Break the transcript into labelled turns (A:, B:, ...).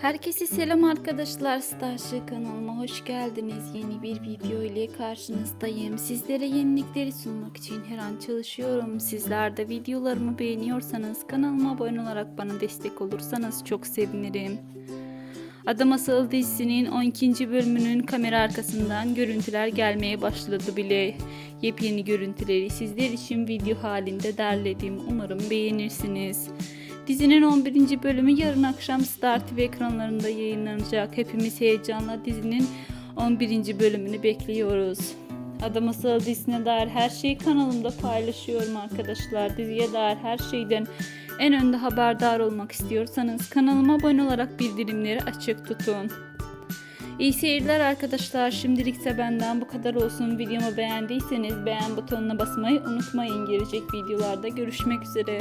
A: Herkese selam arkadaşlar. Starship kanalıma hoş geldiniz. Yeni bir video ile karşınızdayım. Sizlere yenilikleri sunmak için her an çalışıyorum. Sizler de videolarımı beğeniyorsanız kanalıma abone olarak bana destek olursanız çok sevinirim. Adam Asıl dizisinin 12. bölümünün kamera arkasından görüntüler gelmeye başladı bile. Yepyeni görüntüleri sizler için video halinde derledim. Umarım beğenirsiniz. Dizinin 11. bölümü yarın akşam Star TV ekranlarında yayınlanacak. Hepimiz heyecanla dizinin 11. bölümünü bekliyoruz. Adam Asıl dizisine dair her şeyi kanalımda paylaşıyorum arkadaşlar. Diziye dair her şeyden en önde haberdar olmak istiyorsanız kanalıma abone olarak bildirimleri açık tutun. İyi seyirler arkadaşlar. Şimdilikse benden bu kadar olsun. Videomu beğendiyseniz beğen butonuna basmayı unutmayın. Gelecek videolarda görüşmek üzere.